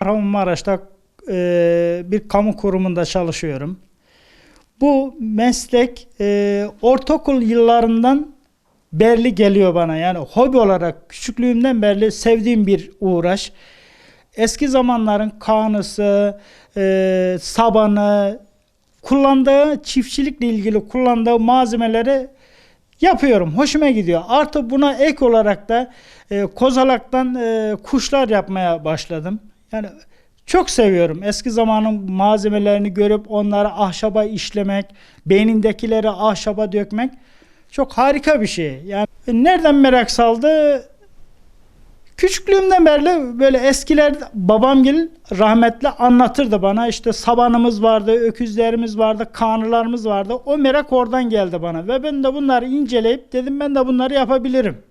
Kahramanmaraş'ta e, bir kamu kurumunda çalışıyorum. Bu meslek e, ortaokul yıllarından belli geliyor bana. Yani hobi olarak küçüklüğümden beri sevdiğim bir uğraş. Eski zamanların kanısı, e, sabanı, kullandığı çiftçilikle ilgili kullandığı malzemeleri yapıyorum. Hoşuma gidiyor. Artı buna ek olarak da e, kozalaktan e, kuşlar yapmaya başladım. Yani çok seviyorum. Eski zamanın malzemelerini görüp onları ahşaba işlemek, beynindekileri ahşaba dökmek çok harika bir şey. Yani nereden merak saldı? Küçüklüğümden beri böyle eskiler babamgil rahmetli anlatırdı bana. İşte sabanımız vardı, öküzlerimiz vardı, kanılarımız vardı. O merak oradan geldi bana ve ben de bunları inceleyip dedim ben de bunları yapabilirim.